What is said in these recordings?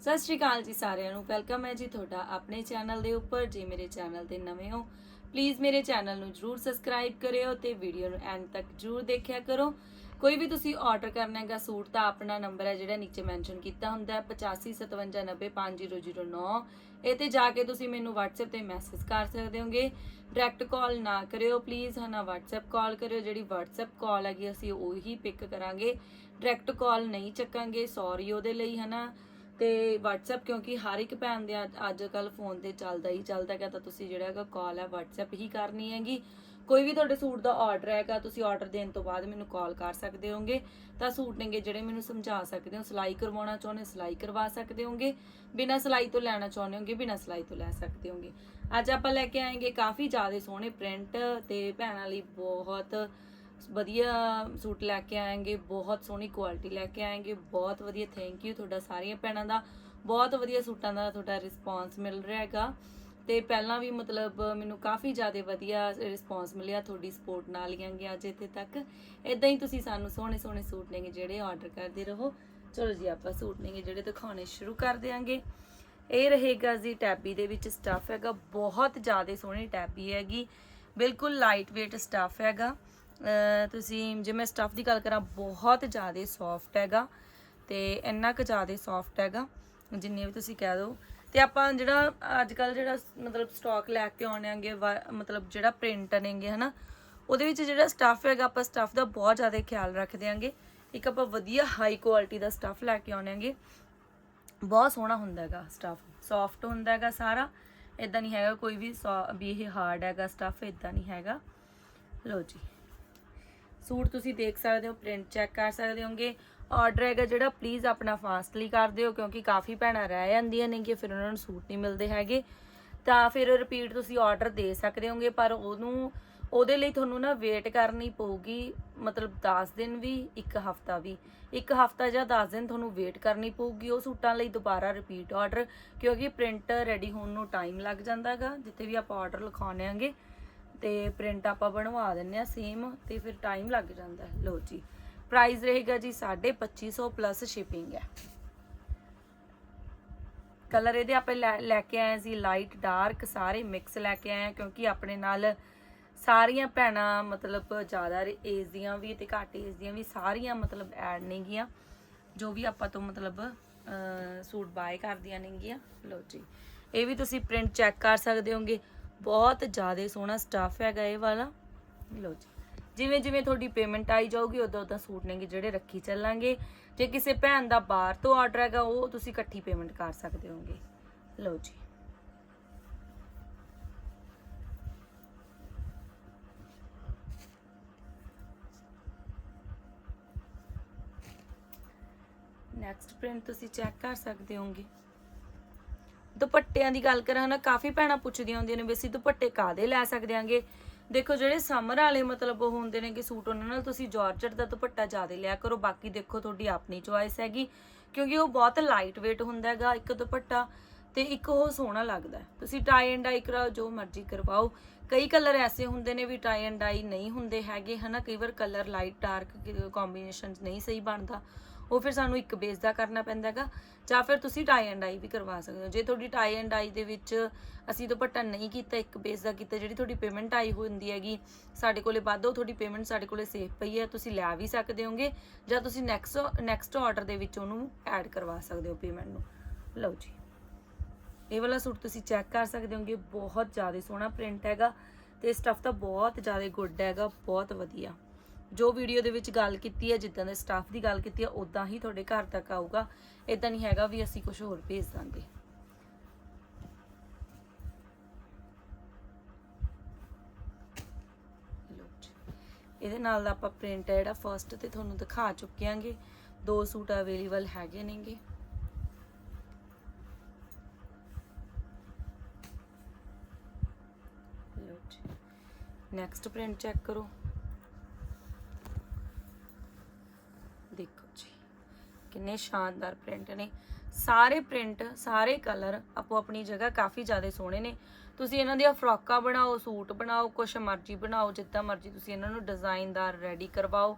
ਸਤਿ ਸ਼੍ਰੀ ਅਕਾਲ ਜੀ ਸਾਰਿਆਂ ਨੂੰ। ਵੈਲਕਮ ਹੈ ਜੀ ਤੁਹਾਡਾ ਆਪਣੇ ਚੈਨਲ ਦੇ ਉੱਪਰ। ਜੇ ਮੇਰੇ ਚੈਨਲ ਤੇ ਨਵੇਂ ਹੋ ਪਲੀਜ਼ ਮੇਰੇ ਚੈਨਲ ਨੂੰ ਜਰੂਰ ਸਬਸਕ੍ਰਾਈਬ ਕਰਿਓ ਤੇ ਵੀਡੀਓ ਨੂੰ ਐਂਡ ਤੱਕ ਜਰੂਰ ਦੇਖਿਆ ਕਰੋ। ਕੋਈ ਵੀ ਤੁਸੀਂ ਆਰਡਰ ਕਰਨਾ ਹੈਗਾ, ਸੂਟ ਤਾਂ ਆਪਣਾ ਨੰਬਰ ਹੈ ਜਿਹੜਾ ਨੀਚੇ ਮੈਂਸ਼ਨ ਕੀਤਾ ਹੁੰਦਾ ਹੈ 8557905009 ਇਹ ਤੇ ਜਾ ਕੇ ਤੁਸੀਂ ਮੈਨੂੰ WhatsApp ਤੇ ਮੈਸੇਜ ਕਰ ਸਕਦੇ ਹੋਗੇ। ਡਾਇਰੈਕਟ ਕਾਲ ਨਾ ਕਰਿਓ ਪਲੀਜ਼ ਹਨਾ WhatsApp ਕਾਲ ਕਰਿਓ। ਜਿਹੜੀ WhatsApp ਕਾਲ ਹੈਗੀ, ਅਸੀਂ ਉਹੀ ਪਿਕ ਕਰਾਂਗੇ। ਡਾਇਰੈਕਟ ਕਾਲ ਨਹੀਂ ਚੱਕਾਂਗੇ ਸੌਰੀ ਉਹਦੇ ਲਈ ਹਨਾ ਤੇ WhatsApp ਕਿਉਂਕਿ ਹਰ ਇੱਕ ਭੈਣ ਦੇ ਅੱਜ ਕੱਲ ਫੋਨ ਤੇ ਚੱਲਦਾ ਹੀ ਚੱਲਦਾ ਹੈਗਾ, ਤਾਂ ਤੁਸੀਂ ਜਿਹੜਾ ਹੈਗਾ ਕਾਲ ਹੈ WhatsApp ਹੀ ਕਰਨੀ ਹੈਗੀ। ਕੋਈ ਵੀ ਤੁਹਾਡੇ ਸੂਟ ਦਾ ਆਰਡਰ ਹੈਗਾ, ਤੁਸੀਂ ਆਰਡਰ ਦੇਣ ਤੋਂ ਬਾਅਦ ਮੈਨੂੰ ਕਾਲ ਕਰ ਸਕਦੇ ਹੋਗੇ। ਤਾਂ ਸੂਟ ਨੇਗੇ ਜਿਹੜੇ ਮੈਨੂੰ ਸਮਝਾ ਸਕਦੇ ਹੋ, ਸਿਲਾਈ ਕਰਵਾਉਣਾ ਚਾਹੁੰਦੇ ਹੋ, ਸਿਲਾਈ ਕਰਵਾ ਸਕਦੇ ਹੋਗੇ। ਬਿਨਾਂ ਸਿਲਾਈ ਤੋਂ ਲੈਣਾ ਚਾਹੁੰਦੇ ਹੋਗੇ, ਬਿਨਾਂ ਸਿਲਾਈ ਤੋਂ ਲੈ ਸਕਦੇ ਹੋਗੇ। ਅੱਜ ਆਪਾਂ ਲੈ ਕੇ ਆਏਗੇ ਕਾਫੀ ਜ਼ਿਆਦਾ ਸੋਹਣੇ ਪ੍ਰਿੰਟ ਤੇ ਭੈਣਾਂ ਲਈ ਬਹੁਤ ਵਧੀਆ ਸੂਟ ਲੈ ਕੇ ਆਏਗੇ, ਬਹੁਤ ਸੋਹਣੀ ਕੁਆਲਿਟੀ ਲੈ ਕੇ ਆਏਗੇ, ਬਹੁਤ ਵਧੀਆ ਥੈਂਕ ਯੂ ਤੁਹਾਡਾ ਸਾਰੀਆਂ ਭੈਣਾਂ ਦਾ, ਬਹੁਤ ਵਧੀਆ ਸੂਟਾਂ ਦਾ ਤੁਹਾਡਾ ਰਿਸਪਾਂਸ ਮਿਲ ਰਿਹਾ ਹੈਗਾ। ਤੇ ਪਹਿਲਾਂ ਵੀ ਮਤਲਬ ਮੈਨੂੰ ਕਾਫੀ ਜ਼ਿਆਦਾ ਵਧੀਆ ਰਿਸਪਾਂਸ ਮਿਲਿਆ ਤੁਹਾਡੀ ਸਪੋਰਟ ਨਾਲ ਹੀ ਆਂਗੇ ਅੱਜ ਇੱਥੇ ਤੱਕ। ਇਦਾਂ ਹੀ ਤੁਸੀਂ ਸਾਨੂੰ ਸੋਹਣੇ ਸੋਹਣੇ ਸੂਟ ਨੇਗੇ ਜਿਹੜੇ ਆਰਡਰ ਕਰਦੇ ਰਹੋ। ਚਲੋ ਜੀ, ਆਪਾਂ ਸੂਟ ਨੇਗੇ ਜਿਹੜੇ ਦਿਖਾਉਣੇ ਸ਼ੁਰੂ ਕਰ ਦਿਆਂਗੇ। ਇਹ ਰਹੇਗਾ ਜੀ ਟੈਬੀ ਦੇ ਵਿੱਚ ਸਟੱਫ ਹੈਗਾ, ਬਹੁਤ ਜ਼ਿਆਦਾ ਸੋਹਣੀ ਟੈਬੀ ਹੈਗੀ, ਬਿਲਕੁਲ ਲਾਈਟ weight ਸਟੱਫ ਹੈਗਾ। ਤੁਸੀਂ, ਜੇ ਮੈਂ ਸਟੱਫ ਦੀ ਗੱਲ ਕਰਾਂ, ਬਹੁਤ ਜ਼ਿਆਦਾ ਸੌਫਟ ਹੈਗਾ ਤੇ ਇੰਨਾ ਕੁ ਜ਼ਿਆਦਾ ਸੌਫਟ ਹੈਗਾ, ਜਿੰਨੇ ਵੀ ਤੁਸੀਂ ਕਹਿ ਦਿਓ ਤੇ ਆਪਾਂ ਜਿਹੜਾ ਅੱਜ ਕੱਲ ਜਿਹੜਾ ਮਤਲਬ ਸਟਾਕ ਲੈ ਕੇ ਆਉਣੇ ਆਂਗੇ ਵਾ- ਮਤਲਬ ਜਿਹੜਾ ਪ੍ਰਿੰਟ ਨੇਗੇ, ਹਨਾ, ਉਹਦੇ ਵਿੱਚ ਜਿਹੜਾ ਸਟੱਫ ਹੈਗਾ, ਆਪਾਂ ਸਟੱਫ ਦਾ ਬਹੁਤ ਜ਼ਿਆਦਾ ਖਿਆਲ ਰੱਖਦੇ ਆਂਗੇ ਇੱਕ ਆਪਾਂ ਵਧੀਆ ਹਾਈ ਕੁਆਲਿਟੀ ਦਾ ਸਟੱਫ ਲੈ ਕੇ ਆਉਣੇ ਆਂਗੇ ਬਹੁਤ ਸੋਹਣਾ ਹੁੰਦਾ ਹੈਗਾ ਸਟੱਫ ਸੌਫਟ ਹੁੰਦਾ ਹੈਗਾ ਸਾਰਾ। ਇਦਾਂ ਨਹੀਂ ਹੈਗਾ ਕੋਈ ਵੀ ਸੌ- ਵੀ ਇਹ ਹਾਰਡ ਹੈਗਾ ਸਟੱਫ ਇਦਾਂ ਨਹੀਂ ਹੈਗਾ। ਲਓ ਜੀ। ਸੂਟ ਤੁਸੀਂ ਦੇਖ ਸਕਦੇ ਹੋ ਪ੍ਰਿੰਟ ਚੈੱਕ ਕਰ ਸਕਦੇ ਹੋਗੇ। ਆਰਡਰ ਹੈਗਾ ਜਿਹੜਾ ਪਲੀਜ਼ ਆਪਣਾ ਫਾਸਟਲੀ ਕਰ ਦਿਓ, ਕਿਉਂਕਿ ਕਾਫੀ ਭੈਣਾਂ ਰਹਿ ਜਾਂਦੀਆਂ ਨੇ ਕਿ ਫਿਰ ਉਹਨਾਂ ਨੂੰ ਸੂਟ ਨਹੀਂ ਮਿਲਦੇ ਹੈਗੇ। ਤਾਂ ਫਿਰ ਰਿਪੀਟ ਤੁਸੀਂ ਆਰਡਰ ਦੇ ਸਕਦੇ ਹੋਗੇ, ਪਰ ਉਹਨੂੰ, ਉਹਦੇ ਲਈ ਤੁਹਾਨੂੰ ਨਾ ਵੇਟ ਕਰਨੀ ਪਊਗੀ, ਮਤਲਬ 10 ਦਿਨ ਵੀ, ਇੱਕ ਹਫਤਾ ਵੀ। ਇੱਕ ਹਫਤਾ ਜਾਂ 10 ਦਿਨ ਤੁਹਾਨੂੰ ਵੇਟ ਕਰਨੀ ਪਊਗੀ ਉਹ ਸੂਟਾਂ ਲਈ ਦੁਬਾਰਾ ਰਿਪੀਟ ਆਰਡਰ ਕਿਉਂਕਿ ਪ੍ਰਿੰਟ ਰੈਡੀ ਹੋਣ ਨੂੰ ਟਾਈਮ ਲੱਗ ਜਾਂਦਾਗਾ, ਜਿੱਥੇ ਵੀ ਆਪਾਂ ਆਰਡਰ ਲਿਖਾਉਣੇ ਆਂਗੇ ਤੇ ਪ੍ਰਿੰਟ ਆਪਾਂ ਬਣਵਾ ਦਿੰਨੇ ਆ ਸੇਮ ਤੇ ਫਿਰ ਟਾਈਮ ਲੱਗ ਜਾਂਦਾ ਹੈ। ਲੋ ਜੀ ਪ੍ਰਾਈਸ ਰਹੇਗਾ ਜੀ 2500 ਪਲੱਸ ਸ਼ਿਪਿੰਗ ਹੈ। ਕਲਰ ਇਹਦੇ ਆਪਾਂ ਲੈ ਲੈ ਕੇ ਆਏ ਸੀ ਲਾਈਟ ਡਾਰਕ ਸਾਰੇ ਮਿਕਸ ਲੈ ਕੇ ਆਏ ਕਿਉਂਕਿ ਆਪਣੇ ਨਾਲ ਸਾਰੀਆਂ ਭੈਣਾਂ ਮਤਲਬ ਜ਼ਿਆਦਾ ਏਜ ਦੀਆਂ ਵੀ ਤੇ ਘੱਟ ਏਜ ਦੀਆਂ ਵੀ ਸਾਰੀਆਂ ਮਤਲਬ ਐਡ ਨੇਗੀਆਂ ਜੋ ਵੀ ਆਪਾਂ ਤੋਂ ਮਤਲਬ ਸੂਟ ਬਾਏ ਕਰਦੀਆਂ ਨੇਗੀਆਂ ਲੋ ਜੀ, ਇਹ ਵੀ ਤੁਸੀਂ ਪ੍ਰਿੰਟ ਚੈੱਕ ਕਰ ਸਕਦੇ ਹੋਗੇ। ਬਹੁਤ ਜ਼ਿਆਦਾ ਸੋਹਣਾ ਸਟਾਫ ਹੈਗਾ ਇਹ ਵਾਲਾ। ਲੋ ਜੀ। ਜਿਵੇਂ ਜਿਵੇਂ ਤੁਹਾਡੀ ਪੇਮੈਂਟ ਆਈ ਜਾਊਗੀ, ਉਦੋਂ ਉਦੋਂ ਸੂਟ ਨੇਗੇ ਜਿਹੜੇ ਰੱਖੀ ਚੱਲਾਂਗੇ। ਜੇ ਕਿਸੇ ਭੈਣ ਦਾ ਬਾਹਰ ਤੋਂ ਆਰਡਰ ਹੈਗਾ, ਉਹ ਤੁਸੀਂ ਇਕੱਠੀ ਪੇਮੈਂਟ ਕਰ ਸਕਦੇ ਹੋਗੇ ਲਓ ਜੀ। ਨੈਕਸਟ ਪ੍ਰਿੰਟ ਤੁਸੀਂ ਚੈੱਕ ਕਰ ਸਕਦੇ ਹੋਗੇ ਦੁਪੱਟਿਆਂ ਦੀ ਗੱਲ ਕਰਾਂ ਨਾ, ਕਾਫੀ ਭੈਣਾਂ ਪੁੱਛਦੀਆਂ ਹੁੰਦੀਆਂ ਨੇ ਵੀ ਅਸੀਂ ਦੁਪੱਟੇ ਕਾਦੇ ਲੈ ਸਕਦੇ ਆਂਗੇ? ਦੇਖੋ ਜਿਹੜੇ ਸਮਰ ਵਾਲੇ ਮਤਲਬ ਉਹ ਹੁੰਦੇ ਨੇ ਕਿ ਸੂਟ ਉਹਨਾਂ ਨਾਲ ਤੁਸੀਂ ਜਾਰਜਟ ਦਾ ਦੁਪੱਟਾ ਜ਼ਿਆਦਾ ਲਿਆ ਕਰੋ, ਬਾਕੀ ਦੇਖੋ ਤੁਹਾਡੀ ਆਪਣੀ ਚੁਆਇਸ ਹੈਗੀ। ਕਿਉਂਕਿ ਉਹ ਬਹੁਤ ਲਾਈਟ weight ਹੁੰਦਾ ਹੈਗਾ, ਇੱਕ ਦੁਪੱਟਾ ਤੇ ਇੱਕ ਉਹ ਸੋਹਣਾ ਲੱਗਦਾ ਤੁਸੀਂ ਟਾਈ ਐਂਡ ਡਾਈ ਕਰਾਓ, ਜੋ ਮਰਜ਼ੀ ਕਰਵਾਓ। ਕਈ ਕਲਰ ਐਸੇ ਹੁੰਦੇ ਨੇ ਵੀ ਟਾਈ ਐਂਡ ਡਾਈ ਨਹੀਂ ਹੁੰਦੇ ਹੈਗੇ, ਹਨਾ? ਕਈ ਵਾਰ ਕਲਰ ਲਾਈਟ ਡਾਰਕ ਕੰਬੀਨੇਸ਼ਨ ਨਹੀਂ ਸਹੀ ਬਣਦਾ। ਉਹ ਫਿਰ ਸਾਨੂੰ ਇੱਕ ਬੇਸ ਦਾ ਕਰਨਾ ਪੈਂਦਾ ਹੈਗਾ, ਜਾਂ ਫਿਰ ਤੁਸੀਂ ਟਾਈ ਐਂਡ ਆਈ ਵੀ ਕਰਵਾ ਸਕਦੇ ਹੋ। ਜੇ ਤੁਹਾਡੀ ਟਾਈ ਐਂਡ ਆਈ ਦੇ ਵਿੱਚ ਅਸੀਂ ਦੁਪੱਟਾ ਨਹੀਂ ਕੀਤਾ, ਇੱਕ ਬੇਸ ਦਾ ਕੀਤਾ, ਜਿਹੜੀ ਤੁਹਾਡੀ ਪੇਮੈਂਟ ਆਈ ਹੁੰਦੀ ਹੈਗੀ, ਸਾਡੇ ਕੋਲੇ ਉਹ ਤੁਹਾਡੀ ਪੇਮੈਂਟ ਸਾਡੇ ਕੋਲੇ ਸੇਫ ਪਈ ਹੈ, ਤੁਸੀਂ ਲੈ ਵੀ ਸਕਦੇ ਹੋਗੇ, ਜਾਂ ਤੁਸੀਂ ਨੈਕਸਟ ਨੈਕਸਟ ਆਰਡਰ ਦੇ ਵਿੱਚ ਉਹਨੂੰ ਐਡ ਕਰਵਾ ਸਕਦੇ ਹੋ ਪੇਮੈਂਟ ਨੂੰ। ਲਓ ਜੀ। ਇਹ ਵਾਲਾ ਸੂਟ ਤੁਸੀਂ ਚੈੱਕ ਕਰ ਸਕਦੇ ਹੋਗੇ, ਬਹੁਤ ਜ਼ਿਆਦਾ ਸੋਹਣਾ ਪ੍ਰਿੰਟ ਹੈਗਾ, ਤੇ ਸਟੱਫ ਤਾਂ ਬਹੁਤ ਜ਼ਿਆਦਾ ਗੁੱਡ ਹੈਗਾ, ਬਹੁਤ ਵਧੀਆ। ਜੋ ਵੀਡੀਓ ਦੇ ਵਿੱਚ ਗੱਲ ਕੀਤੀ ਹੈ, ਜਿੱਦਾਂ ਦੇ ਸਟਾਫ ਦੀ ਗੱਲ ਕੀਤੀ ਹੈ ਉਦਾਂ ਹੀ ਤੁਹਾਡੇ ਘਰ ਤੱਕ ਆਊਗਾ। ਇਦਾਂ ਨਹੀਂ ਹੈਗਾ ਵੀ ਅਸੀਂ ਕੁਝ ਹੋਰ ਭੇਜ ਦਾਂਗੇ। ਇਹਦੇ ਨਾਲ ਦਾ ਆਪਾਂ ਪ੍ਰਿੰਟ ਹੈ ਜਿਹੜਾ ਫਰਸਟ ਤੇ ਤੁਹਾਨੂੰ ਦਿਖਾ ਚੁੱਕੇ ਆਂਗੇ ਦੋ ਸੂਟ ਅਵੇਲੇਬਲ ਹੈਗੇ ਨੇਗੇ। ਲਓ ਨੈਕਸਟ ਪ੍ਰਿੰਟ ਚੈੱਕ ਕਰੋ ਦੇਖੋ ਜੀ ਕਿੰਨੇ ਸ਼ਾਨਦਾਰ ਪ੍ਰਿੰਟ ਨੇ। ਸਾਰੇ ਪ੍ਰਿੰਟ ਸਾਰੇ ਕਲਰ ਆਪੋ ਆਪਣੀ ਜਗ੍ਹਾ ਕਾਫੀ ਜ਼ਿਆਦਾ ਸੋਹਣੇ ਨੇ। ਤੁਸੀਂ ਇਹਨਾਂ ਦੀਆਂ ਫਰਾਕਾਂ ਬਣਾਓ, ਸੂਟ ਬਣਾਓ, ਕੁਛ ਮਰਜ਼ੀ ਬਣਾਓ, ਜਿੱਦਾਂ ਮਰਜ਼ੀ ਤੁਸੀਂ ਇਹਨਾਂ ਨੂੰ ਡਿਜ਼ਾਈਨਦਾਰ ਰੈਡੀ ਕਰਵਾਓ।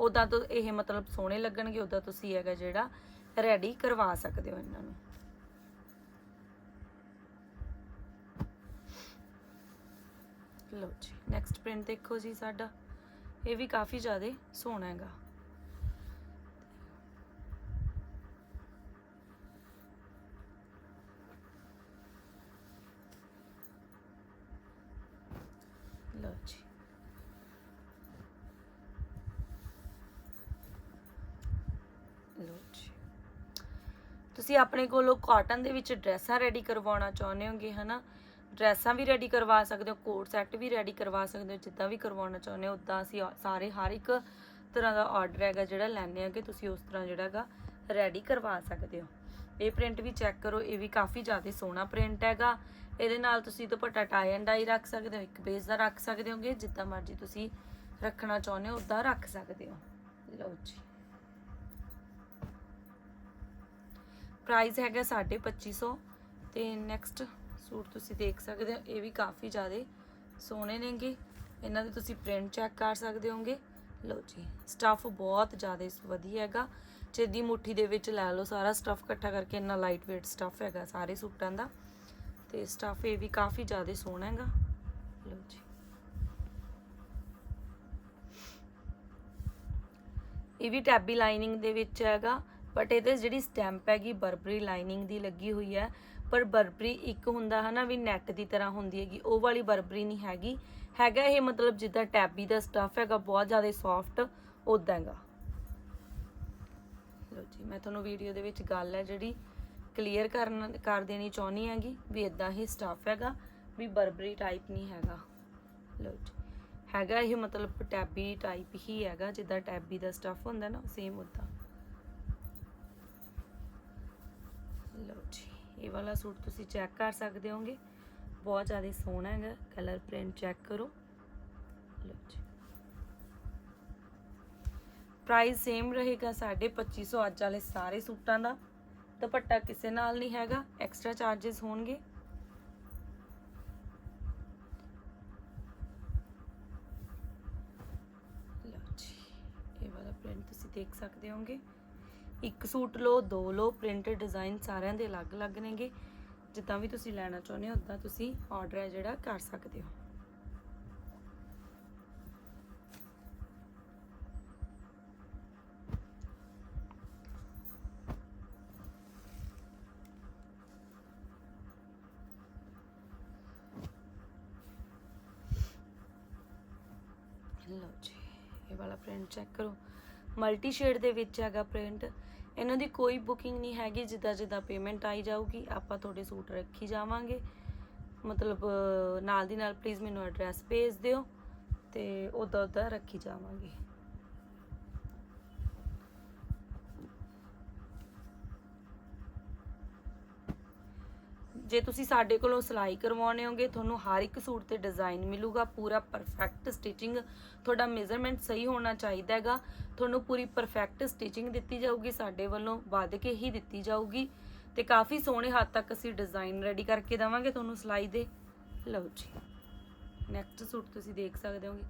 ਉਦਾਂ ਤੋਂ ਇਹ ਮਤਲਬ ਸੋਹਣੇ ਲੱਗਣਗੇ ਉਦਾਂ ਤੁਸੀਂ ਹੈਗਾ ਜਿਹੜਾ ਰੈਡੀ ਕਰਵਾ ਸਕਦੇ ਹੋ ਇਹਨਾਂ ਨੂੰ। ਲਓ ਜੀ ਨੈਕਸਟ ਪ੍ਰਿੰਟ ਦੇਖੋ ਜੀ ਸਾਡਾ। ਇਹ ਵੀ ਕਾਫੀ ਜ਼ਿਆਦਾ ਸੋਹਣਾ ਹੈਗਾ। ਲਓ ਜੀ ਲਓ ਜੀ ਤੁਸੀਂ ਆਪਣੇ ਕੋਲੋਂ ਕਾਟਨ ਦੇ ਵਿੱਚ ਡਰੈਸਾਂ ਰੈਡੀ ਕਰਵਾਉਣਾ ਚਾਹੁੰਦੇ ਹੋਗੇ, ਹਨਾ? ਡਰੈਸਾਂ ਵੀ ਰੈਡੀ ਕਰਵਾ ਸਕਦੇ ਹੋ, ਕੋਟ ਸੈੱਟ ਵੀ ਰੈਡੀ ਕਰਵਾ ਸਕਦੇ ਹੋ, ਜਿੱਦਾਂ ਵੀ ਕਰਵਾਉਣਾ ਚਾਹੁੰਦੇ ਹੋ, ਉਦਾਂ ਅਸੀਂ ਸਾਰੇ ਹਰ ਇੱਕ ਤਰ੍ਹਾਂ ਦਾ ਆਰਡਰ ਹੈਗਾ ਜਿਹੜਾ ਲੈਣੇ ਆ ਕਿ ਤੁਸੀਂ ਉਸ ਤਰ੍ਹਾਂ ਜਿਹੜਾ ਹੈਗਾ ਰੈਡੀ ਕਰਵਾ ਸਕਦੇ ਹੋ। ਇਹ ਪ੍ਰਿੰਟ ਵੀ ਚੈੱਕ ਕਰੋ, ਇਹ ਵੀ ਕਾਫੀ ਜ਼ਿਆਦਾ ਸੋਹਣਾ ਪ੍ਰਿੰਟ ਹੈਗਾ। ਇਹਦੇ ਨਾਲ ਤੁਸੀਂ ਦੁਪੱਟਾ ਟਾਈ ਐਂਡ ਡਾਈ ਰੱਖ ਸਕਦੇ ਹੋ, ਇੱਕ ਬੇਸ ਦਾ ਰੱਖ ਸਕਦੇ ਹੋਗੇ, ਜਿੱਦਾਂ ਮਰਜ਼ੀ ਤੁਸੀਂ ਰੱਖਣਾ ਚਾਹੁੰਦੇ ਹੋ, ਉਦਾਂ ਰੱਖ ਸਕਦੇ ਹੋ। ਲਓ ਜੀ। ਪ੍ਰਾਈਸ ਹੈਗਾ 2500 ਤੇ ਨੈਕਸਟ ਸੂਟ ਤੁਸੀਂ ਦੇਖ ਸਕਦੇ ਹੋ, ਇਹ ਵੀ ਕਾਫੀ ਜ਼ਿਆਦਾ ਸੋਹਣੇ ਨੇਗੇ। ਇਹਨਾਂ ਦੇ ਤੁਸੀਂ ਪ੍ਰਿੰਟ ਚੈੱਕ ਕਰ ਸਕਦੇ ਹੋਗੇ। ਲਓ ਜੀ ਸਟੱਫ ਬਹੁਤ ਜ਼ਿਆਦਾ ਵਧੀਆ ਹੈਗਾ। ਸਿੱਧੀ ਮੁੱਠੀ ਦੇ ਵਿੱਚ ਲੈ ਲਓ, ਸਾਰਾ ਸਟੱਫ ਇਕੱਠਾ ਕਰਕੇ ਇੰਨਾ ਲਾਈਟ weight ਸਟੱਫ ਹੈਗਾ ਸਾਰੇ ਸੂਟਾਂ ਦਾ। ਤੇ ਸਟੱਫ ਇਹ ਵੀ ਕਾਫੀ ਜ਼ਿਆਦਾ ਸੋਹਣਾ ਹੈਗਾ। ਲਓ ਜੀ। ਇਹ ਵੀ ਟੈਬੀ ਲਾਈਨਿੰਗ ਦੇ ਵਿੱਚ ਹੈਗਾ ਬਟ ਇਹਦੇ ਜਿਹੜੀ ਸਟੈਂਪ ਹੈਗੀ ਬਰਬਰੀ ਲਾਈਨਿੰਗ ਦੀ ਲੱਗੀ ਹੋਈ ਹੈ। ਪਰ ਬਰਬਰੀ ਇੱਕ ਹੁੰਦਾ ਹੈ ਨਾ ਵੀ ਨੈਟ ਦੀ ਤਰ੍ਹਾਂ ਹੁੰਦੀ ਹੈਗੀ, ਉਹ ਵਾਲੀ ਬਰਬਰੀ ਨਹੀਂ ਹੈਗੀ। ਹੈਗਾ ਇਹ ਮਤਲਬ ਜਿੱਦਾਂ ਟੈਬੀ ਦਾ ਸਟੱਫ ਹੈਗਾ, ਬਹੁਤ ਜ਼ਿਆਦਾ ਸੌਫਟ ਉਦਾਂ ਹੈਗਾ। ਲਓ ਜੀ, ਮੈਂ ਤੁਹਾਨੂੰ ਵੀਡੀਓ ਦੇ ਵਿੱਚ ਗੱਲ ਹੈ ਜਿਹੜੀ ਕਲੀਅਰ ਕਰਨ, ਕਰ ਦੇਣੀ ਚਾਹੁੰਦੀ ਹੈਗੀ ਵੀ ਇਦਾਂ ਹੀ ਸਟੱਫ ਹੈਗਾ, ਵੀ ਬਰਬਰੀ ਟਾਈਪ ਨਹੀਂ ਹੈਗਾ। ਲਓ ਜੀ, ਹੈਗਾ ਇਹ ਮਤਲਬ ਟੈਬੀ ਟਾਈਪ ਹੀ ਹੈਗਾ, ਜਿੱਦਾਂ ਟੈਬੀ ਦਾ ਸਟੱਫ ਹੁੰਦਾ ਨਾ ਸੇਮ ਉਦਾਂ ਲਓ ਜੀ, ਇਹ ਵਾਲਾ ਸੂਟ ਤੁਸੀਂ ਚੈੱਕ ਕਰ ਸਕਦੇ ਹੋਗੇ, ਬਹੁਤ ਜ਼ਿਆਦਾ ਸੋਹਣਾ ਹੈਗਾ ਕਲਰ ਪ੍ਰਿੰਟ ਚੈੱਕ ਕਰੋ। ਲਓ ਜੀ। ਪ੍ਰਾਈਸ ਸੇਮ ਰਹੇਗਾ 2550 ਅੱਜ ਵਾਲੇ ਸਾਰੇ ਸੂਟਾਂ ਦਾ। ਦੁਪੱਟਾ ਕਿਸੇ ਨਾਲ ਨਹੀਂ ਹੈਗਾ ਐਕਸਟਰਾ ਚਾਰजेस ਹੋਣਗੇ। ਲਓ ਜੀ, ਇਹ ਵਾਲਾ ਪ੍ਰਿੰਟ ਤੁਸੀਂ ਦੇਖ ਸਕਦੇ ਹੋਗੇ ਇੱਕ ਸੂਟ ਲਓ, ਦੋ ਲਓ ਪ੍ਰਿੰਟ ਡਿਜ਼ਾਈਨ ਸਾਰਿਆਂ ਦੇ ਅਲੱਗ-ਅਲੱਗ ਨੇਗੇ। ਜਿੱਦਾਂ ਵੀ ਤੁਸੀਂ ਲੈਣਾ ਚਾਹੁੰਦੇ ਹੋ ਉਦਾਂ ਤੁਸੀਂ ਆਰਡਰ ਹੈ ਜਿਹੜਾ ਕਰ ਸਕਦੇ ਹੋ। ਲਓ ਜੀ, ਇਹ ਵਾਲਾ ਪ੍ਰਿੰਟ ਚੈੱਕ ਕਰੋ। ਮਲਟੀ ਸ਼ੇਡ ਦੇ ਵਿੱਚ ਹੈਗਾ ਪ੍ਰਿੰਟ ਇਹਨਾਂ ਦੀ ਕੋਈ ਬੁਕਿੰਗ ਨਹੀਂ ਹੈਗੀ, ਜਿੱਦਾਂ ਜਿੱਦਾਂ ਪੇਮੈਂਟ ਆਈ ਜਾਊਗੀ, ਆਪਾਂ ਤੁਹਾਡੇ ਸੂਟ ਰੱਖੀ ਜਾਵਾਂਗੇ। ਮਤਲਬ ਨਾਲ ਦੀ ਨਾਲ ਪਲੀਜ਼ ਮੈਨੂੰ ਐਡਰੈਸ ਭੇਜ ਦਿਓ ਤੇ ਉਦਾਂ ਉਦਾਂ ਰੱਖੀ ਜਾਵਾਂਗੇ। ਜੇ ਤੁਸੀਂ ਸਾਡੇ ਕੋਲੋਂ ਸਿਲਾਈ ਕਰਵਾਉਣੇ ਹੋਗੇ, ਤੁਹਾਨੂੰ ਹਰ ਇੱਕ ਸੂਟ ਤੇ ਡਿਜ਼ਾਈਨ ਮਿਲੂਗਾ, ਪੂਰਾ ਪਰਫੈਕਟ ਸਟਿਚਿੰਗ ਤੁਹਾਡਾ ਮੇਜ਼ਰਮੈਂਟ ਸਹੀ ਹੋਣਾ ਚਾਹੀਦਾ ਹੈਗਾ। ਤੁਹਾਨੂੰ ਪੂਰੀ ਪਰਫੈਕਟ ਸਟਿਚਿੰਗ ਦਿੱਤੀ ਜਾਊਗੀ, ਸਾਡੇ ਵੱਲੋਂ ਵੱਧ ਕੇ ਹੀ ਦਿੱਤੀ ਜਾਊਗੀ। ਤੇ ਕਾਫੀ ਸੋਹਣੇ ਹੱਦ ਤੱਕ ਅਸੀਂ ਡਿਜ਼ਾਈਨ ਰੈਡੀ ਕਰਕੇ ਦੇਵਾਂਗੇ ਤੁਹਾਨੂੰ ਸਿਲਾਈ ਦੇ। ਲਓ ਜੀ ਨੈਕਸਟ ਸੂਟ ਤੁਸੀਂ ਦੇਖ ਸਕਦੇ ਹੋਗੇ।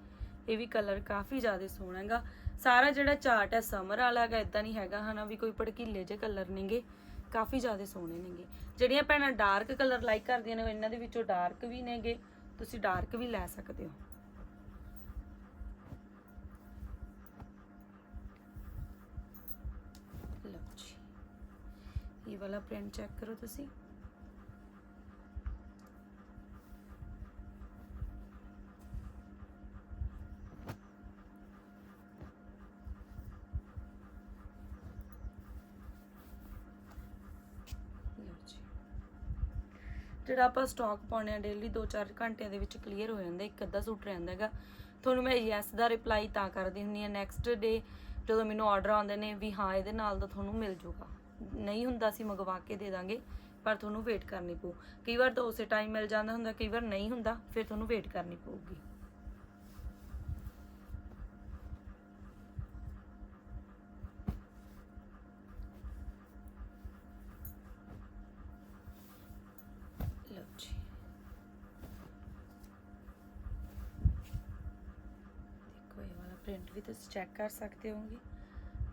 ਇਹ ਵੀ ਕਲਰ ਕਾਫੀ ਜ਼ਿਆਦਾ ਸੋਹਣਾ ਹੈਗਾ। ਸਾਰਾ ਜਿਹੜਾ ਚਾਰਟ ਹੈ ਸਮਰ ਵਾਲਾ ਹੈਗਾ ਇਦਾਂ ਨਹੀਂ ਹੈਗਾ ਹਨਾ ਵੀ ਕੋਈ ਭੜਕੀਲੇ ਜਿਹੇ ਕਲਰ ਨੇਗੇ। ਕਾਫੀ ਜ਼ਿਆਦਾ ਸੋਹਣੇ ਨੇਗੇ। ਜਿਹੜੀਆਂ ਭੈਣਾਂ ਡਾਰਕ ਕਲਰ ਲਾਈਕ ਕਰਦੀਆਂ ਨੇ, ਇਹਨਾਂ ਦੇ ਵਿੱਚੋਂ ਡਾਰਕ ਵੀ ਨੇਗੇ। ਤੁਸੀਂ ਡਾਰਕ ਵੀ ਲੈ ਸਕਦੇ ਹੋ। ਲਓ ਜੀ। ਇਹ ਵਾਲਾ ਪ੍ਰਿੰਟ ਚੈੱਕ ਕਰੋ ਤੁਸੀਂ। ਜਿਹੜਾ ਆਪਾਂ ਸਟਾਕ ਪਾਉਣੇ ਆ ਡੇਲੀ 2-4 ਘੰਟਿਆਂ ਦੇ ਵਿੱਚ ਕਲੀਅਰ ਹੋ ਜਾਂਦਾ, ਇੱਕ ਅੱਧਾ ਸੂਟ ਰਹਿੰਦਾ ਹੈਗਾ। ਤੁਹਾਨੂੰ ਮੈਂ ਯੈਸ ਦਾ ਰਿਪਲਾਈ ਤਾਂ ਕਰਦੀ ਹੁੰਦੀ ਆ ਨੈਕਸਟ ਡੇ ਜਦੋਂ ਮੈਨੂੰ ਆਰਡਰ ਆਉਂਦੇ ਨੇ ਵੀ ਹਾਂ, ਇਹਦੇ ਨਾਲ ਦਾ ਤੁਹਾਨੂੰ ਮਿਲ ਜਾਊਗਾ ਨਹੀਂ ਹੁੰਦਾ ਅਸੀਂ ਮੰਗਵਾ ਕੇ ਦੇ ਦਾਂਗੇ, ਪਰ ਤੁਹਾਨੂੰ ਵੇਟ ਕਰਨੀ ਪਊ। ਕਈ ਵਾਰ ਤਾਂ ਉਸੇ ਟਾਈਮ ਮਿਲ ਜਾਂਦਾ ਹੁੰਦਾ, ਕਈ ਵਾਰ ਨਹੀਂ ਹੁੰਦਾ, ਫਿਰ ਤੁਹਾਨੂੰ ਵੇਟ ਕਰਨੀ ਪਊਗੀ। ਕਲਰਸ ਚੈੱਕ ਕਰ ਸਕਦੇ ਹੋਗੇ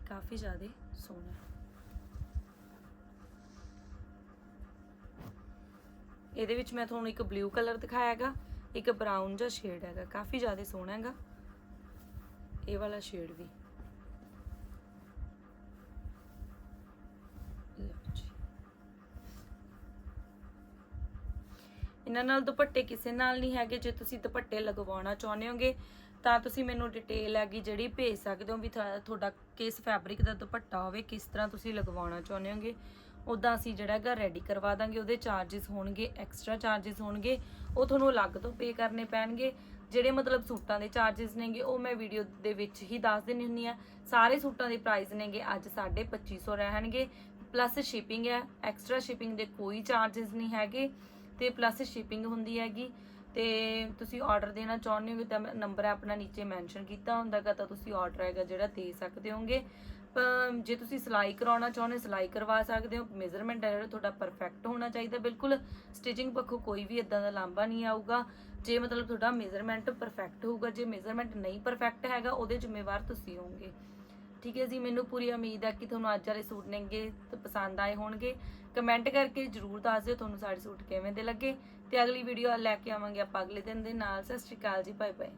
ਕਾਫੀ ਜ਼ਿਆਦਾ ਸੋਹਣਾ। ਇਹਦੇ ਵਿੱਚ ਮੈਂ ਤੁਹਾਨੂੰ ਇੱਕ ਬਲੂ ਕਲਰ ਦਿਖਾਇਆ ਇੱਕ ਬਰਾਊਨ ਜਿਹਾ ਸ਼ੇਡ ਹੈਗਾ, ਕਾਫੀ ਜ਼ਿਆਦਾ ਸੋਹਣਾ ਹੈਗਾ। ਇਹ ਵਾਲਾ ਸ਼ੇਡ ਵੀ। ਇਹਨਾਂ ਨਾਲ ਦੁਪੱਟੇ ਕਿਸੇ ਨਾਲ ਨਹੀਂ ਹੈਗੇ, ਜੇ ਤੁਸੀਂ ਦੁਪੱਟੇ ਲਗਵਾਉਣਾ ਚਾਹੁੰਦੇ ਹੋਗੇ ਤਾਂ ਤੁਸੀਂ ਮੈਨੂੰ ਡਿਟੇਲ ਹੈਗੀ ਜਿਹੜੀ ਭੇਜ ਸਕਦੇ ਹੋ ਵੀ ਤੁਹਾ- ਤੁਹਾਡਾ ਕਿਸ ਫੈਬਰਿਕ ਦਾ ਦੁਪੱਟਾ ਹੋਵੇ, ਕਿਸ ਤਰ੍ਹਾਂ ਤੁਸੀਂ ਲਗਵਾਉਣਾ ਚਾਹੁੰਦੇ ਹੋਗੇ। ਉਦਾਂ ਅਸੀਂ ਜਿਹੜਾ ਹੈਗਾ ਰੈਡੀ ਕਰਵਾ ਦਾਂਗੇ, ਉਹਦੇ ਚਾਰजेस ਹੋਣਗੇ ਐਕਸਟਰਾ ਚਾਰजेस ਹੋਣਗੇ। ਉਹ ਤੁਹਾਨੂੰ ਅਲੱਗ ਤੋਂ ਪੇ ਕਰਨੇ ਪੈਣਗੇ। ਜਿਹੜੇ ਮਤਲਬ ਸੂਟਾਂ ਦੇ ਚਾਰजेस ਨੇਗੇ, ਉਹ ਮੈਂ ਵੀਡੀਓ ਦੇ ਵਿੱਚ ਹੀ ਦੱਸ ਦਿੰਨੀ ਹੁੰਨੀ ਆ ਸਾਰੇ ਸੂਟਾਂ ਦੇ ਪ੍ਰਾਈਸ ਨੇਗੇ, ਅੱਜ 2550 ਰਹਿਣਗੇ। ਪਲੱਸ ਸ਼ਿਪਿੰਗ ਹੈ ਐਕਸਟਰਾ ਸ਼ਿਪਿੰਗ ਦੇ ਕੋਈ ਚਾਰजेस ਨਹੀਂ ਹੈਗੇ। ਤੇ ਪਲੱਸ ਸ਼ਿਪਿੰਗ ਹੁੰਦੀ ਹੈਗੀ। ਤੇ ਤੁਸੀਂ ਆਰਡਰ ਦੇਣਾ ਚਾਹੁੰਦੇ ਹੋ ਤਾਂ ਨੰਬਰ ਆਪਣਾ ਨੀਚੇ ਮੈਂਸ਼ਨ ਕੀਤਾ ਹੁੰਦਾਗਾ ਤਾਂ ਤੁਸੀਂ ਆਰਡਰ ਹੈਗਾ ਜਿਹੜਾ ਦੇ ਸਕਦੇ ਹੋਗੇ। ਪ- ਜੇ ਤੁਸੀਂ ਸਿਲਾਈ ਕਰਾਉਣਾ ਚਾਹੁੰਦੇ ਸਿਲਾਈ ਕਰਵਾ ਸਕਦੇ ਹੋ। ਮੇਜ਼ਰਮੈਂਟ ਹੈ ਜਿਹੜਾ ਤੁਹਾਡਾ ਪਰਫੈਕਟ ਹੋਣਾ ਚਾਹੀਦਾ। ਬਿਲਕੁਲ ਸਟਿਚਿੰਗ ਪੱਖੋਂ ਕੋਈ ਵੀ ਇਦਾਂ ਦਾ ਲਾਂਭਾ ਨਹੀਂ ਆਊਗਾ। ਜੇ ਮਤਲਬ ਤੁਹਾਡਾ ਮੇਜ਼ਰਮੈਂਟ ਪਰਫੈਕਟ ਹੋਊਗਾ, ਜੇ ਮੇਜ਼ਰਮੈਂਟ ਨਹੀਂ ਪਰਫੈਕਟ ਹੈਗਾ, ਉਹਦੇ ਜ਼ਿੰਮੇਵਾਰ ਤੁਸੀਂ ਹੋਵੋਗੇ ਠੀਕ ਹੈ ਜੀ, ਮੈਨੂੰ ਪੂਰੀ ਉਮੀਦ ਹੈ ਕਿ ਤੁਹਾਨੂੰ ਅੱਜ ਵਾਲੇ ਸੂਟ ਨੇਗੇ ਤੇ ਪਸੰਦ ਆਏ ਹੋਣਗੇ। ਕਮੈਂਟ ਕਰਕੇ ਜਰੂਰ ਦੱਸ ਦਿਓ ਤੁਹਾਨੂੰ ਸਾਡੇ ਸੂਟ ਕਿਵੇਂ ਦੇ ਲੱਗੇ। ਤੇ ਅਗਲੀ ਵੀਡੀਓ ਲੈ ਕੇ ਆਵਾਂਗੇ ਆਪਾਂ ਅਗਲੇ ਦਿਨ ਦੇ ਨਾਲ। ਸਤਿ ਸ਼੍ਰੀ ਅਕਾਲ ਜੀ ਬਾਏ ਬਾਏ